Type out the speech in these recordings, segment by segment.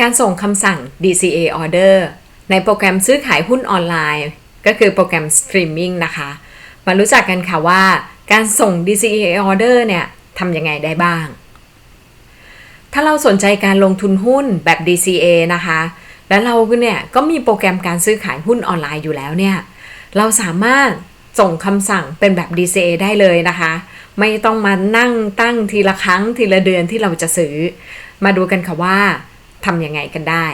การส่งคำสั่ง DCA order ในโปรแกรมซื้อขายหุ้นออนไลน์ ก็คือโปรแกรมสตรีมมิ่งนะคะ มารู้จักกันค่ะว่าการส่ง DCA order เนี่ยทำยังไงได้บ้าง ถ้าเราสนใจการลงทุนหุ้นแบบ DCA นะคะ แล้วเราเนี่ยก็มีโปรแกรมการซื้อขายหุ้นออนไลน์อยู่แล้วเนี่ย เราสามารถส่งคำสั่งเป็นแบบ DCA ได้เลยนะคะ ไม่ต้องมานั่งตั้งทีละครั้งทีละเดือนที่เราจะซื้อ มาดูกันค่ะว่า ทำยังไงกันได้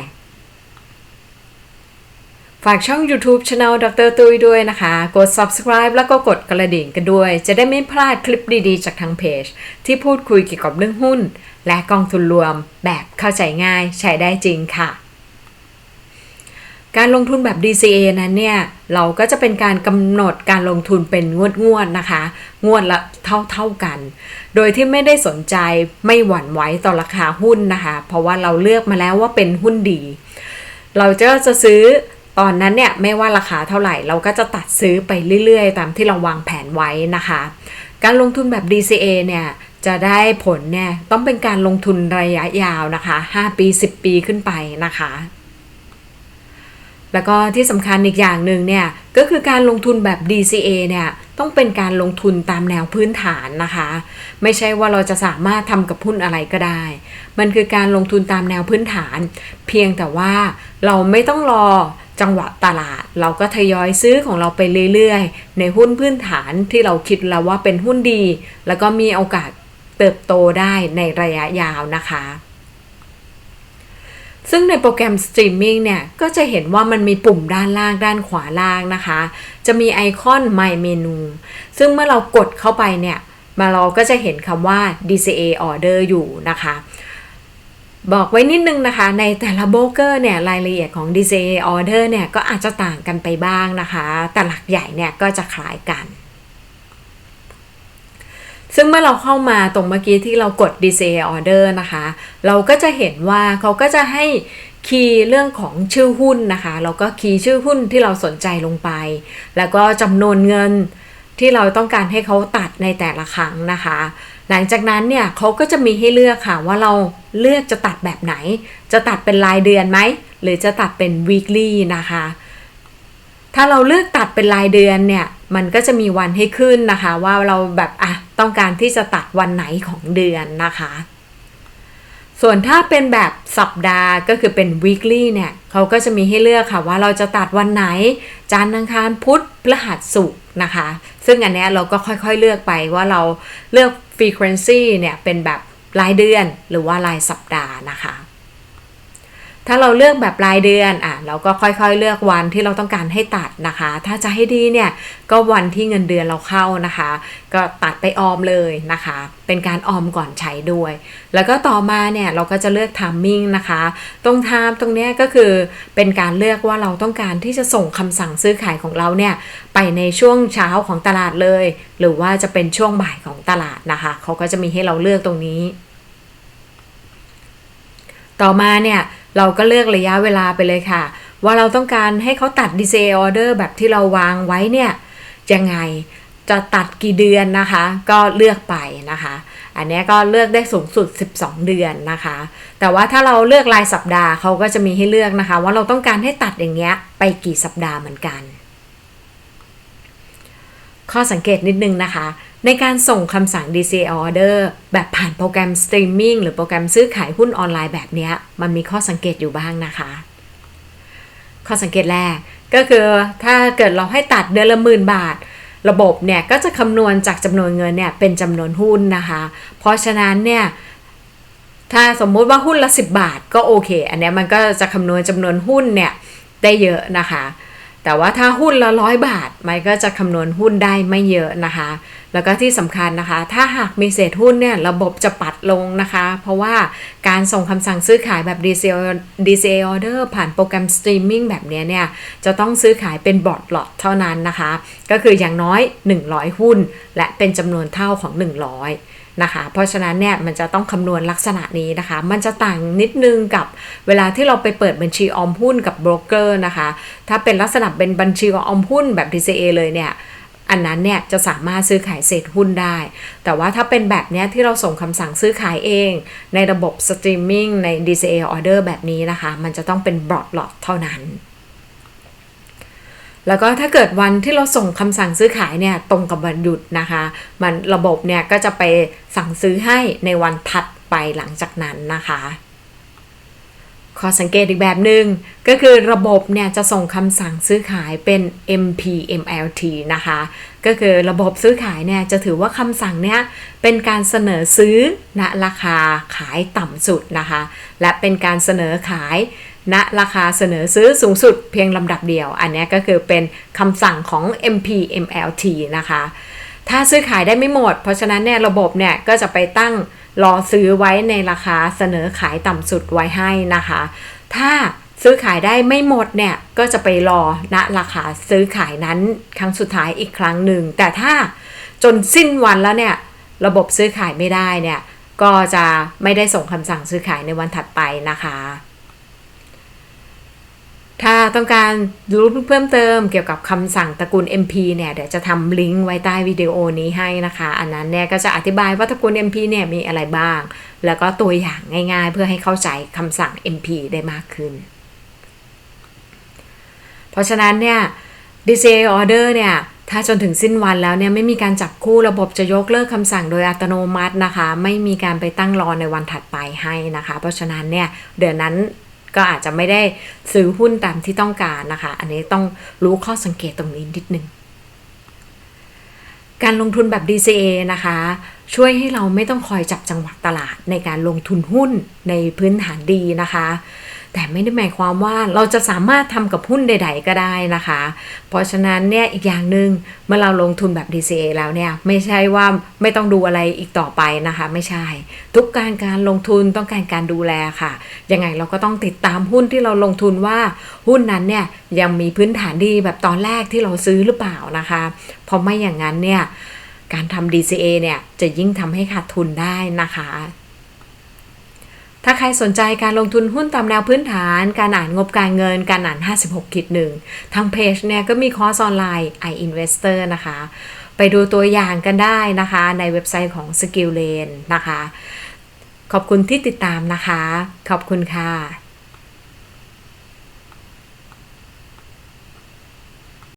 ฝากช่อง YouTube c h anel ดรตุ้ยด้วยนะคะ กด subscribe แล้วก็กดกระดิ่งกันด้วย จะได้ไม่พลาดคลิปดีๆ จากทางเพจ ที่พูดคุยเกี่ยวกับเรื่องหุ้น และกองทุนรวมแบบเข้าใจง่ายใช้ได้จริงค่ะ การลงทุนแบบ DCA นั้นเนี่ยเราก็จะเป็นการกำหนดการลงทุนเป็นงวดงวดๆนะคะ งวดละเท่าๆกัน โดยที่ไม่ได้สนใจไม่หวั่นไหวต่อราคาหุ้นนะคะ เพราะว่าเราเลือกมาแล้วว่าเป็นหุ้นดี เราจะจะซื้อตอนนั้นเนี่ยไม่ว่าราคาเท่าไหร่ เราก็จะตัดซื้อไปเรื่อยๆ ตามที่เราวางแผนไว้นะคะ การลงทุนแบบ DCA เนี่ยจะได้ผลเนี่ยต้องเป็นการลงทุนระยะยาวนะคะ 5 ปี 10 ปีขึ้นไปนะคะ แล้วก็ที่สำคัญอีกอย่างหนึ่งเนี่ยก็คือการลงทุนแบบ DCA เนี่ยต้องเป็นการลงทุนตามแนวพื้นฐานนะคะ ไม่ใช่ว่าเราจะสามารถทำกับหุ้นอะไรก็ได้ มันคือการลงทุนตามแนวพื้นฐาน เพียงแต่ว่าเราไม่ต้องรอจังหวะตลาด เราก็ทยอยซื้อของเราไปเรื่อยๆ ในหุ้นพื้นฐานที่เราคิดแล้วว่าเป็นหุ้นดี แล้วก็มีโอกาสเติบโตได้ในระยะยาวนะคะ ซึ่งในโปรแกรมสตรีมมิ่งเนี่ย ก็จะเห็นว่ามันมีปุ่มด้านล่างด้านขวาล่างนะคะ จะมีไอคอน My Menu ซึ่งเมื่อเรากดเข้าไปเนี่ย มาเราก็จะเห็นคำว่า DCA Order อยู่นะคะ บอกไว้นิดนึงนะคะ ในแต่ละโบรกเกอร์เนี่ยรายละเอียดของ DCA Order เนี่ย ก็อาจจะต่างกันไปบ้างนะคะ แต่หลักใหญ่เนี่ยก็จะคล้ายกัน ซึ่งเมื่อเราเข้ามาตรงเมื่อกี้ที่เรากด DCA order นะคะ เราก็จะเห็นว่าเขาก็จะให้คีย์เรื่องของชื่อหุ้นนะคะ เราก็คีย์ชื่อหุ้นที่เราสนใจลงไป แล้วก็จำนวนเงินที่เราต้องการให้เขาตัดในแต่ละครั้งนะคะ หลังจากนั้นเนี่ยเขาก็จะมีให้เลือกค่ะว่าเราเลือกจะตัดแบบไหน จะตัดเป็นรายเดือนไหม หรือจะตัดเป็น weekly นะคะ ถ้าเราเลือกตัดเป็นรายเดือนเนี่ย มันก็จะมีวันให้ขึ้นนะคะ ว่าเราแบบอะต้องการที่จะตัดวันไหนของเดือนนะคะ ส่วนถ้าเป็นแบบสัปดาห์ก็คือเป็น weekly เนี่ยเขาก็จะมีให้เลือกค่ะว่าเราจะตัดวันไหน จันทร์อังคารพุธพฤหัสศุกร์นะคะ ซึ่งอันเนี้ยเราก็ค่อยๆเลือกไปว่าเราเลือก frequency เนี่ยเป็นแบบรายเดือนหรือว่ารายสัปดาห์นะคะ ถ้าเราเลือกแบบรายเดือนอะเราก็ค่อยๆเลือกวันที่เราต้องการให้ตัดนะคะ ถ้าจะให้ดีเนี่ยก็วันที่เงินเดือนเราเข้านะคะ ก็ตัดไปออมเลยนะคะ เป็นการออมก่อนใช้ด้วย แล้วก็ต่อมาเนี่ยเราก็จะเลือก timing นะคะตรงไทม์ตรงเนี้ยก็คือเป็นการเลือกว่าเราต้องการที่จะส่งคำสั่งซื้อขายของเราเนี่ยไปในช่วงเช้าของตลาดเลย หรือว่าจะเป็นช่วงบ่ายของตลาดนะคะ เขาก็จะมีให้เราเลือกตรงนี้ ต่อมาเนี่ยเราก็เลือกระยะเวลาไปเลยค่ะ ว่าเราต้องการให้เขาตัด DCA order แบบที่เราวางไว้เนี่ยยังไงจะตัดกี่เดือนนะคะ ก็เลือกไปนะคะ อันนี้ก็เลือกได้สูงสุด 12 เดือนนะคะ แต่ว่าถ้าเราเลือกรายสัปดาห์เขาก็จะมีให้เลือกนะคะ ว่าเราต้องการให้ตัดอย่างเงี้ยไปกี่สัปดาห์เหมือนกัน ข้อสังเกตนิดนึงนะคะ ในการส่งคำสั่ง DCA order แบบผ่านโปรแกรมสตรีมมิ่งหรือโปรแกรมซื้อขายหุ้นออนไลน์แบบนี้มันมีข้อสังเกตอยู่บ้างนะคะ ข้อสังเกตแรกก็คือถ้าเกิดเราให้ตัดเดือนละหมื่นบาท ระบบเนี่ยก็จะคำนวณจากจำนวนเงินเนี่ยเป็นจำนวนหุ้นนะคะ เพราะฉะนั้นเนี่ยถ้าสมมุติว่าหุ้นละ 10 บาทก็โอเค อันนี้มันก็จะคำนวณจำนวนหุ้นเนี่ยได้เยอะนะคะ แต่ว่าถ้าหุ้นละร้อยบาทมันก็จะคำนวณหุ้นได้ไม่เยอะนะคะ แล้วก็ที่สำคัญนะคะ ถ้าหากมีเศษหุ้นเนี่ยระบบจะปัดลงนะคะ เพราะว่าการส่งคำสั่งซื้อขายแบบ DCA DCA order ผ่านโปรแกรมสตรีมมิ่งแบบเนี้ยเนี่ยจะต้องซื้อขายเป็นบอร์ดลอตเท่านั้นนะคะ ก็คืออย่างน้อย 100 หุ้น และเป็นจำนวนเท่าของ 100 นะคะ เพราะฉะนั้นเนี่ยมันจะต้องคำนวณลักษณะนี้นะคะ มันจะต่างนิดนึงกับเวลาที่เราไปเปิดบัญชีออมหุ้นกับโบรกเกอร์นะคะ ถ้าเป็นลักษณะเป็นบัญชีออมหุ้นแบบ DCA เลยเนี่ยอันนั้นเนี่ยจะสามารถซื้อขายเศษหุ้นได้ แต่ว่าถ้าเป็นแบบเนี้ยที่เราส่งคำสั่งซื้อขายเอง ในระบบสตรีมมิ่งใน DCA order แบบนี้นะคะ มันจะต้องเป็น broad lot เท่านั้น แล้วก็ถ้าเกิดวันที่เราส่งคำสั่งซื้อขายเนี่ยตรงกับวันหยุดนะคะ มันระบบเนี่ยก็จะไปสั่งซื้อให้ในวันถัดไปหลังจากนั้นนะคะขอสังเกตอีกแบบหนึง่งก็คือระบบเนี่ยจะส่งคำสั่งซื้อขายเป็น MPMLT นะคะ ก็คือระบบซื้อขายเนี่ยจะถือว่าคำสั่งเนี่ยเป็นการเสนอซื้อณราคาขายต่ำสุดนะคะ และเป็นการเสนอขาย ณราคาเสนอซื้อสูงสุดเพียงลำดับเดียว อันนี้ก็คือเป็นคำสั่งของ MPMLT นะคะ ถ้าซื้อขายได้ไม่หมด เพราะฉะนั้นเนี่ยระบบเนี่ยก็จะไปตั้งรอซื้อไว้ในราคาเสนอขายต่ำสุดไว้ให้นะคะ ถ้าซื้อขายได้ไม่หมดเนี่ยก็จะไปรอณราคาซื้อขายนั้นครั้งสุดท้ายอีกครั้งหนึ่ง แต่ถ้าจนสิ้นวันแล้วเนี่ยระบบซื้อขายไม่ได้เนี่ยก็จะไม่ได้ส่งคำสั่งซื้อขายในวันถัดไปนะคะ ถ้าต้องการรู้เพิ่มเติมเกี่ยวกับคำสั่งตระกูล MP เนี่ยเดี๋ยวจะทำลิงก์ไว้ใต้วิดีโอนี้ให้นะคะ อันนั้นเนี่ยก็จะอธิบายว่าตระกูล MP เนี่ยมีอะไรบ้าง แล้วก็ตัวอย่างง่ายๆ เพื่อให้เข้าใจคำสั่ง MP ได้มากขึ้น เพราะฉะนั้นเนี่ย DCA order เนี่ยถ้าจนถึงสิ้นวันแล้วเนี่ยไม่มีการจับคู่ระบบจะยกเลิกคำสั่งโดยอัตโนมัตินะคะ ไม่มีการไปตั้งรอในวันถัดไปให้นะคะ เพราะฉะนั้นเนี่ยเดือนนั้น ก็อาจจะไม่ได้ซื้อหุ้นตามที่ต้องการนะคะ อันนี้ต้องรู้ข้อสังเกตตรงนี้นิดนึงการลงทุนแบบ DCA นะคะ ช่วยให้เราไม่ต้องคอยจับจังหวะตลาดในการลงทุนหุ้นในพื้นฐานดีนะคะ แต่ไม่ได้หมายความว่าเราจะสามารถทำกับหุ้นใด ๆ ก็ได้นะคะ เพราะฉะนั้นเนี่ยอีกอย่างหนึ่งเมื่อเราลงทุนแบบ DCA แล้วเนี่ยไม่ใช่ว่าไม่ต้องดูอะไรอีกต่อไปนะคะ ไม่ใช่ ทุกการการลงทุนต้องการการดูแลค่ะ ยังไงเราก็ต้องติดตามหุ้นที่เราลงทุนว่าหุ้นนั้นเนี่ยยังมีพื้นฐานดีแบบตอนแรกที่เราซื้อหรือเปล่านะคะเพราะไม่อย่างนั้นเนี่ยการทำ DCA เนี่ยจะยิ่งทำให้ขาดทุนได้นะคะ ถ้าใครสนใจการลงทุนหุ้นตามแนวพื้นฐาน การอ่านงบการเงิน การอ่าน 56คิดหนึ่งทางเพจเนี่ยก็มีคอร์สออนไลน์ iInvestor นะคะ ไปดูตัวอย่างกันได้นะคะ ในเว็บไซต์ของ Skill Lane นะคะ ขอบคุณที่ติดตามนะคะ ขอบคุณค่ะ